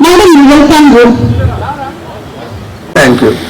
madam, you. Thank you.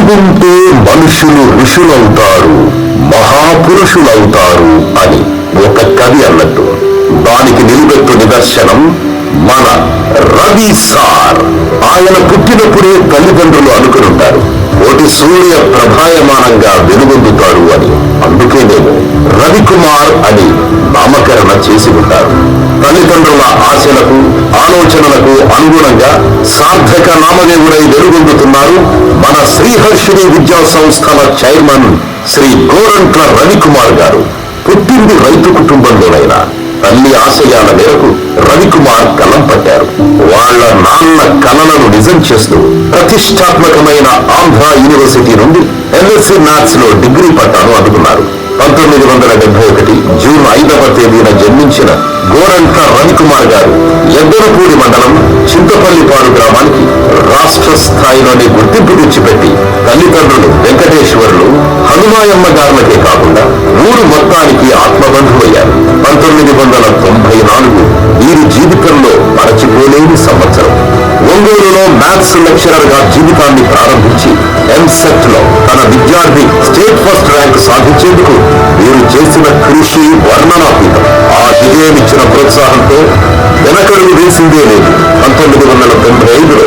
కృషి ఉంటే మనుషులు ఋషులవుతారు మహాపురుషులవుతారు అని ఒక కవి అన్నట్టు. దానికి నిలబెట్టు నిదర్శనం మన రవి సార్. ఆయన పుట్టినప్పుడే తల్లిదండ్రులు అనుకునుంటారు కోటి సూర్య ప్రభాయమానంగా వెలుగొందుతాడు అని అందుకే నేను రవికుమార్ అని నామకరణ చేసి ఉంటారు తల్లిదండ్రుల ఆశలకు ఆలోచనలకు అనుగుణంగా సార్థక నామదేవుడై వెలుగొందుతున్నారు మన శ్రీహర్షిణి విద్యా సంస్థల చైర్మన్ శ్రీ గోరంట్ల రవికుమార్ గారు. పుట్టింది రైతు కుటుంబంలోనైనా. తల్లి ఆశయాల మేరకు రవికుమార్ కలం పట్టారు. వాళ్ళ నాన్న కలలను నిజం చేస్తూ ప్రతిష్టాత్మకమైన ఆంధ్ర యూనివర్సిటీ నుండి ఎంఎస్సి మ్యాథ్స్లో డిగ్రీ పట్టాను అందుకున్నారు పంతొమ్మిది వందల డెబ్బై ఒకటి జూన్ ఐదవ తేదీన జన్మించిన గోరంట రవికుమార్ గారు ఎద్దనపూడి మండలం చింతపల్లిపాడు గ్రామానికి రాష్ట్ర స్థాయిలోనే గుర్తింపు తెచ్చిపెట్టి తల్లిదండ్రులు వెంకటేశ్వరులు హనుమాయమ్మ గారులకే కాకుండా ఊరు మొత్తానికి పంతొమ్మిది వందల తొంభై నాలుగు వీరి జీవితంలో మరచిపోలేని సంవత్సరం. ఒంగోలులో మ్యాథ్స్ లెక్చరర్గా జీవితాన్ని ప్రారంభించి ఎంసెట్లో తన విద్యార్థి స్టేట్ ఫస్ట్ ర్యాంక్ సాధించేందుకు వీరు చేసిన కృషి వర్ణనాతీతం. ఆ విజయం ఇచ్చిన ప్రోత్సాహంతో వెనకడుగు వేసిందే లేదు. పంతొమ్మిది వందల తొంభై ఐదులో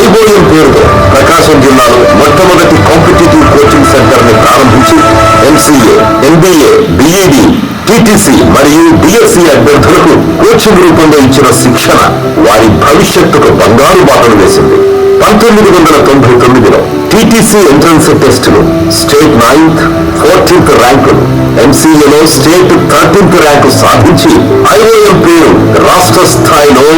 ఐబోయం పేరుతో ప్రకాశం జిల్లాలో మొట్టమొదటి కాంపిటేటివ్ కోచింగ్ సెంటర్ని ప్రారంభించి MCA MBA B Ed TTC మరియు డిఎస్సి అభ్యర్థులకు కోచింగ్ రూపంలో ఇచ్చిన శిక్షణ వారి భవిష్యత్తుకు బంగారు బాటలు వేసింది. పంతొమ్మిది వందల తొంభై తొమ్మిదిలో టీటీసీ ఎంట్రన్స్ టెస్టులు స్టేట్ నైన్త్ ఫోర్టీన్త్ ర్యాంకులు ఎంసీఏలో స్టేట్ థర్టీన్త్ ర్యాంకు సాధించి ఐఓఎం పేరు రాష్ట్ర స్థాయిలో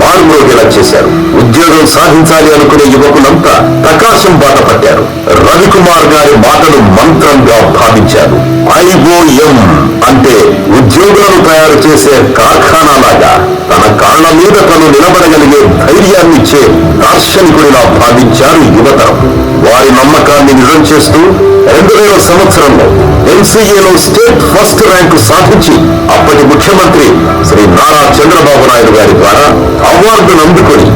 మారుమోగేలా చేశారు. ఉద్యోగం సాధించాలి అనుకునే యువకులంతా ప్రకాశం బాట పట్టారు. రవికుమార్ గారి మాటలు మంత్రంగా భావించారు. ఐఓఎం అంటే ఉద్యోగులను తయారు చేసే కార్ఖానా లాగా తన కాళ్ళ మీద తను నిలబడగలిగే ధైర్యాన్ని ఇచ్చే దార్శనికుడిలా భావించారు యువతరం. వారి నమ్మకాన్ని నిజం చేస్తూ రెండు వేల సంవత్సరంలో ఎన్సీఏలో స్టేట్ ఫస్ట్ ర్యాంకు సాధించి అప్పటి ముఖ్యమంత్రి శ్రీ నారా చంద్రబాబు నాయుడు గారి ద్వారా అవార్డును అందుకొని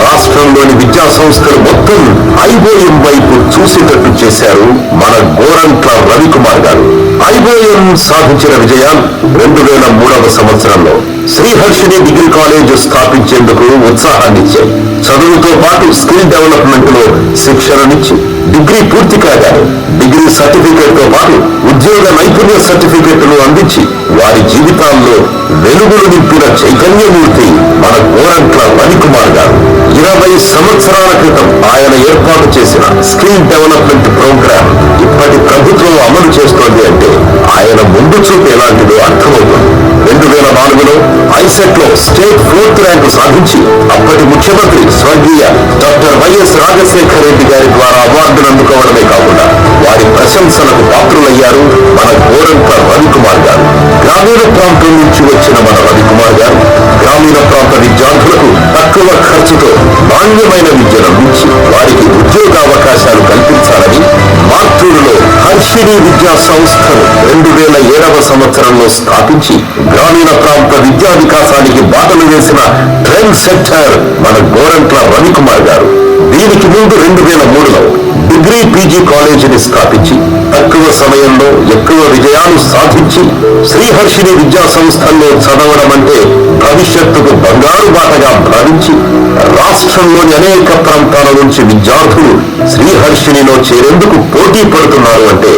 రాష్ట్రంలోని విద్యా సంస్థలు మొత్తం ఐబోఎం వైపు చూసేటట్టు చేశారు మన గోరంట్ల రవికుమార్ గారు. ఐబోఎం సాధించిన విజయాలు రెండు వేల మూడవ సంవత్సరంలో శ్రీహర్షిని డిగ్రీ కాలేజ్ స్థాపించేందుకు ఉత్సాహాన్నిచ్చాయి చదువుతో పాటు స్కిల్ డెవలప్మెంట్లో శిక్షణనిచ్చి డిగ్రీ పూర్తి కాగానే డిగ్రీ సర్టిఫికేట్తో పాటు ఉద్యోగ నైపుణ్య సర్టిఫికేట్లు అందించి వారి జీవితాల్లో వెలుగులు నింపిన చైతన్యమూర్తి మన గోరంట్ల రవికుమార్ గారు. ఇరవై సంవత్సరాల క్రితం ఆయన ఏర్పాటు చేసిన స్కిల్ డెవలప్మెంట్ ప్రోగ్రామ్ ఇప్పటి ప్రభుత్వం అమలు చేస్తోంది అంటే ఆయన ముందు చూపు ఎలాంటిదో అర్థమవుతుంది. రెండు వేల నాలుగులో ఐసెట్లో స్టేట్ ఫోర్త్ ర్యాంకు సాధించి అప్పటి ముఖ్యమంత్రి స్వర్గీయ డాక్టర్ వైఎస్ రాజశేఖర రెడ్డి గారి ద్వారా అవార్డులు అందుకోవడమే కాకుండా వారి ప్రశంసలకు పాత్రులయ్యారు ప్రాంతం నుంచి వచ్చిన మన రవికుమార్ గారు గ్రామీణ ప్రాంత విద్యార్థులకు తక్కువ ఖర్చుతో నాణ్యమైన విద్యను అందించి వారికి ఉద్యోగ అవకాశాలు కల్పించాలని మార్తూరులో హర్షిణి విద్యా సంస్థను రెండు వేల ఏడవ సంవత్సరంలో స్థాపించి గ్రామీణ ప్రాంత విద్యా వికాసానికి బాటలు వేసిన ట్రెండ్ సెక్టర్ మన గోరంట్ల రవికుమార్ గారు. దీనికి ముందు రెండు వేల మూడులో డిగ్రీ పీజీ కాలేజీని స్థాపించి తక్కువ సమయంలో ఎక్కువ విజయాలు సాధించి శ్రీహర్షిని విద్యా సంస్థల్లో చదవడం అంటే భవిష్యత్తుకు బంగారు బాటగా భావించి రాష్ట్రంలోని అనేక ప్రాంతాల నుంచి విద్యార్థులు శ్రీహర్షినిలో చేరేందుకు పోటీ పడుతున్నారు అంటే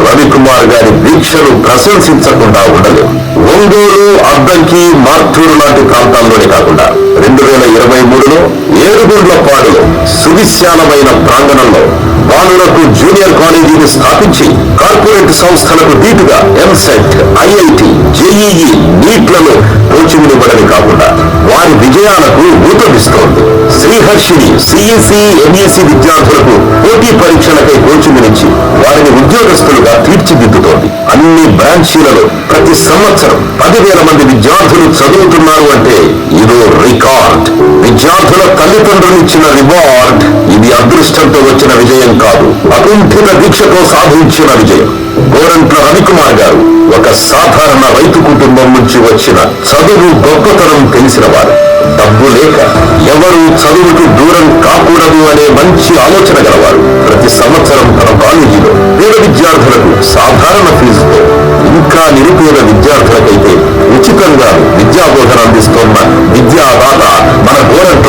రవికుమార్ గారి దీక్షను ప్రశంసించకుండా ఉండలేం. ఒంగోలు అద్దంకి మార్టూరు లాంటి ప్రాంతాల్లోనే కాకుండా రెండు వేల ఇరవై మూడులో ఏడుగుండ్లపాడులో సువిశాలమైన ప్రాంగణంలో బాలులకు జూనియర్ కాలేజీని స్థాపించి కార్పొరేట్ సంస్థలకు దీటుగా ఎంసెట్ ఐఐటి జేఈఈ నీట్లను కోచింగ్ ఇవ్వడమే కాకుండా వారి విజయాలకు ఊతమిస్తోంది. శ్రీహర్షిని సిఈసి ఎంఎస్సి విద్యార్థులకు పోటీ పరీక్షలపై కోచింగ్ వారిని ఉద్యోగస్తులుగా తీర్చిదిద్దుతోంది. అన్ని బ్రాంచీలలో ప్రతి సంవత్సరం పదివేల మంది విద్యార్థులు చదువుతున్నారు అంటే ఇదో రికార్డ్. విద్యార్థుల తల్లిదండ్రులు ఇచ్చిన రివార్డ్. ఇది అదృష్టంతో వచ్చిన విజయం కాదు. అకుంఠిత దీక్షతో సాధించిన విజయం. గోరంట్ల రవికుమార్ గారు ఒక సాధారణ రైతు కుటుంబం నుంచి వచ్చిన చదువు గొప్పతనం తెలిసిన వారు. డబ్బు లేక ఎవరు చదువుకు దూరం కాకూడదు అనే మంచి ఆలోచన గలవారు. ప్రతి సంవత్సరం తన కాలేజీలో పేద విద్యార్థులకు సాధారణ ఫీజుతో ఇంకా నిరుపేద విద్యార్థులకైతే ఉచితంగా విద్యా బోధన అందిస్తోన్న విద్యాదాత మన గోరంట్ల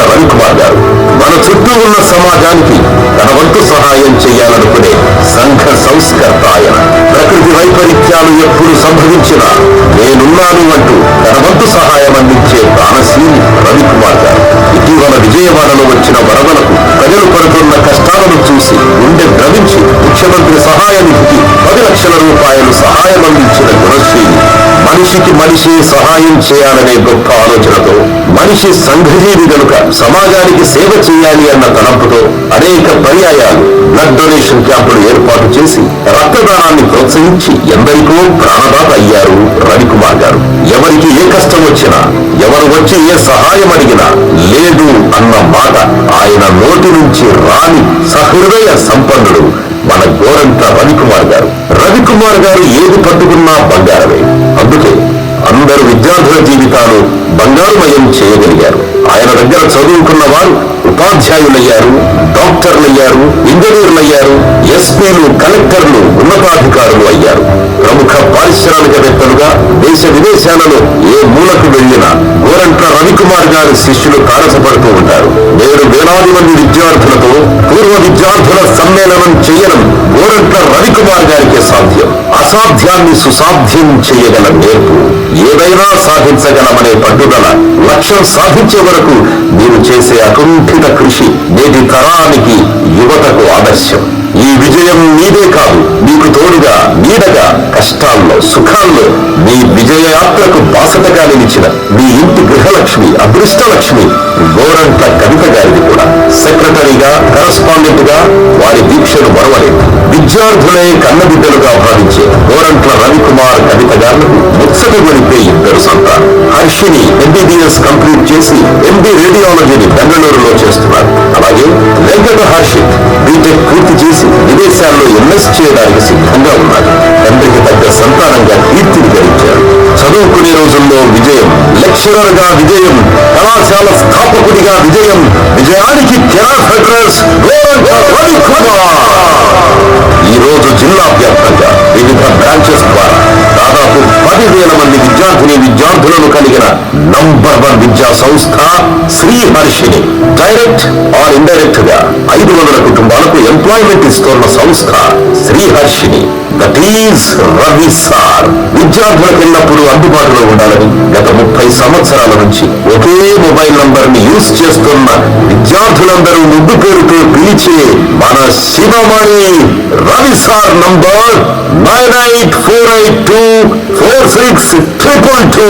ప్రతి మనిషి సహాయం చేయాలనే గొప్ప ఆలోచనతో మనిషి సంఘజీవి గనుక సమాజానికి సేవ చేయాలి అన్న తలంపుతో అనేక పర్యాయాలు బ్లడ్ డొనేషన్ క్యాంపులు ఏర్పాటు చేసి రక్తదానాన్ని ప్రోత్సహించి ఎందరికో ప్రాణదాత అయ్యారు రవికుమార్ గారు. ఎవరికి ఏ కష్టం వచ్చినా ఎవరు వచ్చి ఏ సహాయం అడిగినా లేదు అన్న మాట ఆయన నోటి నుంచి రాని సహృదయ సంపన్నుడు మన గోరంట రవికుమార్ గారు. రవికుమార్ గారు ఏది పట్టుకున్నా బంగారమే. అందుకే అందరు విద్యార్థుల జీవితాలు బంగారుమయం చేయగలిగారు. ఆయన దగ్గర చదువుకున్న వారు ఉపాధ్యాయులయ్యారు డాక్టర్లయ్యారు ఇంజనీర్లయ్యారు ఎస్పీలు కలెక్టర్లు ఉన్నతాధికారులు అయ్యారు. ప్రముఖ పారిశ్రామికవేత్తలుగా దేశ విదేశాలలో ఏ మూలకు వెళ్ళినా గోరంట్ల రవికుమార్ గారి శిష్యులు తారసపడుతూ ఉంటారు. నేడు వేలాది మంది విద్యార్థులతో పూర్వ విద్యార్థుల సమ్మేళనం చేయడం గోరంట్ల రవికుమార్ గారికి సాధ్యం. అసాధ్యాన్ని సుసాధ్యం చేయగల నేర్పు. ఏదైనా సాధించగలమనే పట్టుదల లక్ష్యం సాధించే వరకు మీరు చేసే అకుంఠిత కృషి నేటి తరానికి యువతకు ఆదర్శం. ఈ విజయం మీదే కాదు మీకు తోడుగా నీడగా కష్టాల్లో సుఖాల్లో మీ విజయయాత్రకు బాసటగా నిలిచిన మీ ఇంటి గృహలక్ష్మి అదృష్టలక్ష్మి గోరంట్ల కవిత గారిది కూడా. సెక్రటరీగా కరస్పాండెంట్గా వారి దీక్షను మరవలేదు విద్యార్థులే కన్నబిడ్డలుగా భావించే చేసి ఎంబీ రేడియాలజీని బెంగళూరులో చేస్తున్నారు. అలాగే వెంకట హర్షిత్ బీటెక్ పూర్తి చేసి విదేశాల్లో ఎంఎస్ చేయడానికి సిద్ధంగా ఉన్నారు. తండ్రికి తగ్గ సంతానంగా కీర్తిని గడించారు చదువుకునే రోజుల్లో విజయం లెక్చరర్గా విజయం కళాశాల స్థాపకుడిగా విజయం విజయానికి కెరాఫ్ అడ్రస్ ఈ రోజు డైరెక్ట్ ఆర్ ఇండైరెక్ట్గా ఐదు వందల కుటుంబాలకు ఎంప్లాయ్మెంట్ ఇస్తున్న సంస్థ Sriharshini that is Ravi sir విద్యార్థులకు ఎల్లప్పుడూ అందుబాటులో ఉండాలని గత ముప్పై సంవత్సరాల నుంచి ఒకే మొబైల్ నంబర్ని యూజ్ చేస్తున్న విద్యార్థులందరూ ముద్దు పేరుతో పిలిచే మన Sivamani Ravi sir number nine eight four eight two four six triple two.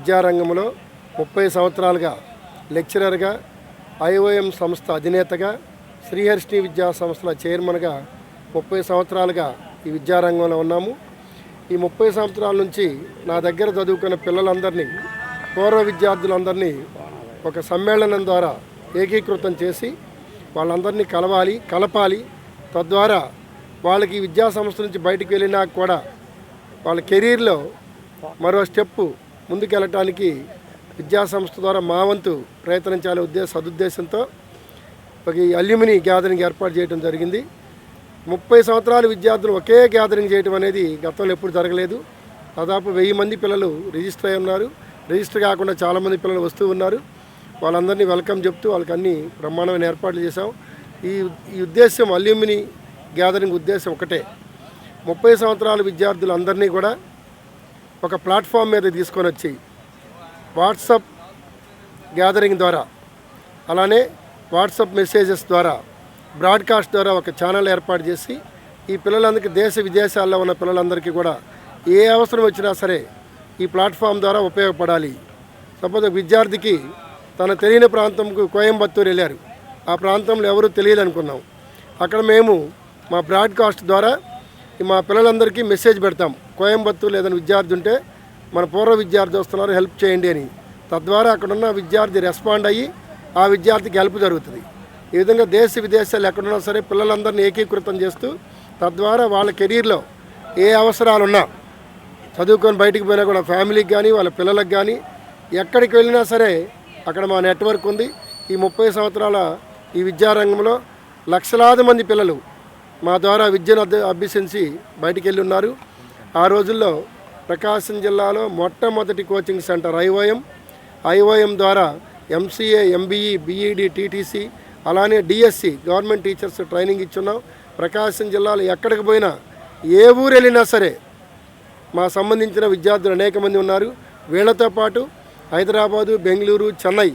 విద్యారంగంలో ముప్పై సంవత్సరాలుగా లెక్చరర్గా ఐఓఎం సంస్థ అధినేతగా శ్రీహర్షిణి విద్యా సంస్థల చైర్మన్గా ముప్పై సంవత్సరాలుగా ఈ విద్యారంగంలో ఉన్నాము. ఈ ముప్పై సంవత్సరాల నుంచి నా దగ్గర చదువుకున్న పిల్లలందరినీ పూర్వ విద్యార్థులందరినీ ఒక సమ్మేళనం ద్వారా ఏకీకృతం చేసి వాళ్ళందరినీ కలవాలి కలపాలి. తద్వారా వాళ్ళకి విద్యా సంస్థ నుంచి బయటకు వెళ్ళినా కూడా వాళ్ళ కెరీర్లో మరో స్టెప్పు ముందుకెళ్ళటానికి విద్యా సంస్థ ద్వారా మా వంతు ప్రయత్నించాలే ఉద్దేశ సదుద్దేశంతో ఒక ఈ అల్యూమిని గ్యాదరింగ్ ఏర్పాటు చేయడం జరిగింది. ముప్పై సంవత్సరాలు విద్యార్థులు ఒకే గ్యాదరింగ్ చేయడం అనేది గతంలో ఎప్పుడు జరగలేదు. దాదాపు వెయ్యి మంది పిల్లలు రిజిస్టర్ అయి ఉన్నారు. రిజిస్టర్ కాకుండా చాలామంది పిల్లలు వస్తూ ఉన్నారు. వాళ్ళందరినీ వెల్కమ్ చెప్తూ వాళ్ళకి అన్ని బ్రహ్మాండమైన ఏర్పాట్లు చేశాం. ఈ ఈ ఉద్దేశం అల్యూమిని గ్యాదరింగ్ ఉద్దేశం ఒకటే. ముప్పై సంవత్సరాల విద్యార్థులందరినీ కూడా ఒక ప్లాట్ఫామ్ మీద తీసుకొని వచ్చి వాట్సాప్ గ్యాదరింగ్ ద్వారా అలానే వాట్సాప్ మెసేజెస్ ద్వారా బ్రాడ్కాస్ట్ ద్వారా ఒక ఛానల్ ఏర్పాటు చేసి ఈ పిల్లలందరికీ దేశ విదేశాల్లో ఉన్న పిల్లలందరికీ కూడా ఏ అవసరం వచ్చినా సరే ఈ ప్లాట్ఫామ్ ద్వారా ఉపయోగపడాలి. సపోజ్ ఒక విద్యార్థికి తన తెలియని ప్రాంతంకు కోయంబత్తూరు వెళ్ళారు. ఆ ప్రాంతంలో ఎవరు తెలియదు అనుకున్నాం. అక్కడ మేము మా బ్రాడ్కాస్ట్ ద్వారా మా పిల్లలందరికీ మెసేజ్ పెడతాం. కోయంబత్తూరు ఏదైనా విద్యార్థి ఉంటే మన పూర్వ విద్యార్థి వస్తున్నారు హెల్ప్ చేయండి అని. తద్వారా అక్కడున్న విద్యార్థి రెస్పాండ్ అయ్యి ఆ విద్యార్థికి హెల్ప్ జరుగుతుంది. ఈ విధంగా దేశ విదేశాలు ఎక్కడున్నా సరే పిల్లలందరినీ ఏకీకృతం చేస్తూ తద్వారా వాళ్ళ కెరీర్లో ఏ అవసరాలున్నా చదువుకొని బయటికి పోయినా కూడా ఫ్యామిలీకి కానీ వాళ్ళ పిల్లలకు కానీ ఎక్కడికి వెళ్ళినా సరే అక్కడ మా నెట్వర్క్ ఉంది. ఈ ముప్పై సంవత్సరాల ఈ విద్యారంగంలో లక్షలాది మంది పిల్లలు మా ద్వారా విద్యను అభ్య- అభ్యసించి బయటికి వెళ్ళి ఉన్నారు. ఆ రోజుల్లో ప్రకాశం జిల్లాలో మొట్టమొదటి కోచింగ్ సెంటర్ ఐఓఎం. ఐఓఎం ద్వారా MCA MBA B Ed TTC అలానే డిఎస్సి గవర్నమెంట్ టీచర్స్ ట్రైనింగ్ ఇచ్చున్నాం. ప్రకాశం జిల్లాలో ఎక్కడికి పోయినా ఏ ఊరు వెళ్ళినా సరే మా సంబంధించిన విద్యార్థులు అనేక మంది ఉన్నారు. వీళ్ళతో పాటు హైదరాబాదు బెంగళూరు చెన్నై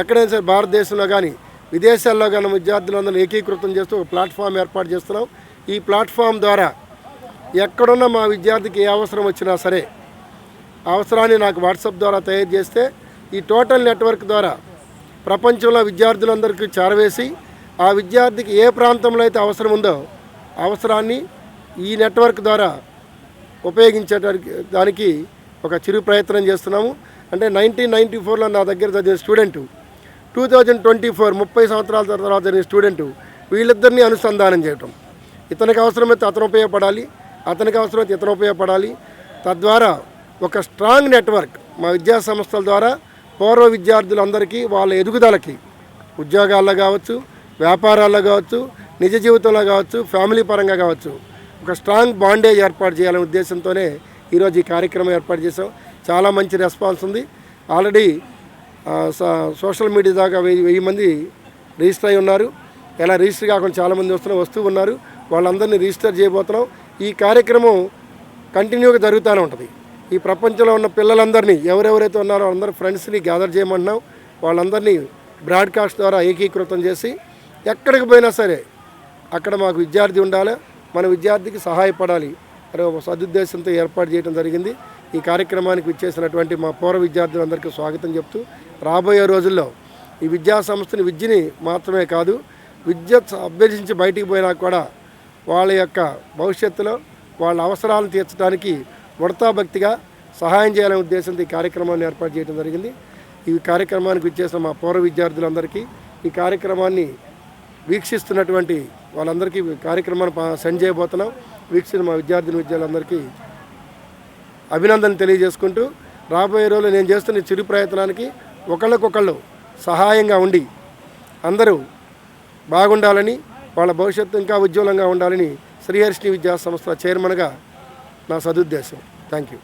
ఎక్కడైనా సరే భారతదేశంలో కానీ విదేశాల్లో కానీ విద్యార్థులందరూ ఏకీకృతం చేస్తూ ఒక ప్లాట్ఫామ్ ఏర్పాటు చేస్తున్నాం. ఈ ప్లాట్ఫామ్ ద్వారా ఎక్కడున్న మా విద్యార్థికి ఏ అవసరం వచ్చినా సరే అవసరాన్ని నాకు వాట్సాప్ ద్వారా తయారు చేస్తే ఈ టోటల్ నెట్వర్క్ ద్వారా ప్రపంచంలో విద్యార్థులందరికీ చేరవేసి ఆ విద్యార్థికి ఏ ప్రాంతంలో అయితే అవసరం ఉందో అవసరాన్ని ఈ నెట్వర్క్ ద్వారా ఉపయోగించేటానికి దానికి ఒక చిరు ప్రయత్నం చేస్తున్నాము. అంటే నైన్టీన్ నైంటీ ఫోర్లో నా దగ్గర చదివిన student two thousand twenty four ముప్పై సంవత్సరాల తర్వాత జరిగిన స్టూడెంటు వీళ్ళిద్దరినీ అనుసంధానం చేయటం. ఇతనికి అవసరమైతే అతను ఉపయోగపడాలి. అతనికి అవసరమైతే ఇతను ఉపయోగపడాలి. తద్వారా ఒక స్ట్రాంగ్ నెట్వర్క్ మా విద్యా సంస్థల ద్వారా పూర్వ విద్యార్థులందరికీ వాళ్ళ ఎదుగుదలకి ఉద్యోగాల్లో కావచ్చు వ్యాపారాల్లో కావచ్చు నిజ జీవితంలో కావచ్చు ఫ్యామిలీ పరంగా కావచ్చు ఒక స్ట్రాంగ్ బాండేజ్ ఏర్పాటు చేయాలనే ఉద్దేశంతోనే ఈరోజు ఈ కార్యక్రమం ఏర్పాటు చేసాం చాలా మంచి రెస్పాన్స్ ఉంది. ఆల్రెడీ సోషల్ మీడియా దాకా వెయ్యి వెయ్యి మంది రిజిస్టర్ అయి ఉన్నారు. ఎలా రిజిస్టర్ కాకుండా చాలామంది వస్తున్నారు వస్తూ ఉన్నారు. వాళ్ళందరినీ రిజిస్టర్ చేయబోతున్నాం. ఈ కార్యక్రమం కంటిన్యూగా జరుగుతూనే ఉంటుంది. ఈ ప్రపంచంలో ఉన్న పిల్లలందరినీ ఎవరెవరైతే ఉన్నారో అందరూ ఫ్రెండ్స్ని గ్యాదర్ చేయమంటున్నాం వాళ్ళందరినీ బ్రాడ్కాస్ట్ ద్వారా ఏకీకృతం చేసి ఎక్కడికి పోయినా సరే అక్కడ మాకు విద్యార్థి ఉండాలి మన విద్యార్థికి సహాయపడాలి అనే ఒక సదుద్దేశంతో ఏర్పాటు చేయడం జరిగింది. ఈ కార్యక్రమానికి విచ్చేసినటువంటి మా పూర్వ విద్యార్థులందరికీ స్వాగతం చెప్తూ రాబోయే రోజుల్లో ఈ విద్యా సంస్థని విద్యని మాత్రమే కాదు విద్య అభ్యసించి బయటికి పోయినా కూడా వాళ్ళ యొక్క భవిష్యత్తులో వాళ్ళ అవసరాలను తీర్చడానికి ఉడతా భక్తిగా సహాయం చేయాలనే ఉద్దేశంతో ఈ కార్యక్రమాన్ని ఏర్పాటు చేయడం జరిగింది. ఈ కార్యక్రమానికి వచ్చేసిన మా పూర్వ విద్యార్థులందరికీ ఈ కార్యక్రమాన్ని వీక్షిస్తున్నటువంటి వాళ్ళందరికీ కార్యక్రమాన్ని పా- సెండ్ చేయబోతున్నాం వీక్షించిన మా విద్యార్థిని విద్యార్థులందరికీ అభినందన తెలియజేసుకుంటూ రాబోయే రోజులు నేను చేస్తున్న చిరు ప్రయత్నానికి ఒకళ్ళకొకళ్ళు సహాయంగా ఉండి అందరూ బాగుండాలని వాళ్ళ భవిష్యత్తు ఇంకా ఉజ్వలంగా ఉండాలని శ్రీహర్షిని విద్యా సంస్థ చైర్మన్గా నా సదుద్దేశం. Thank you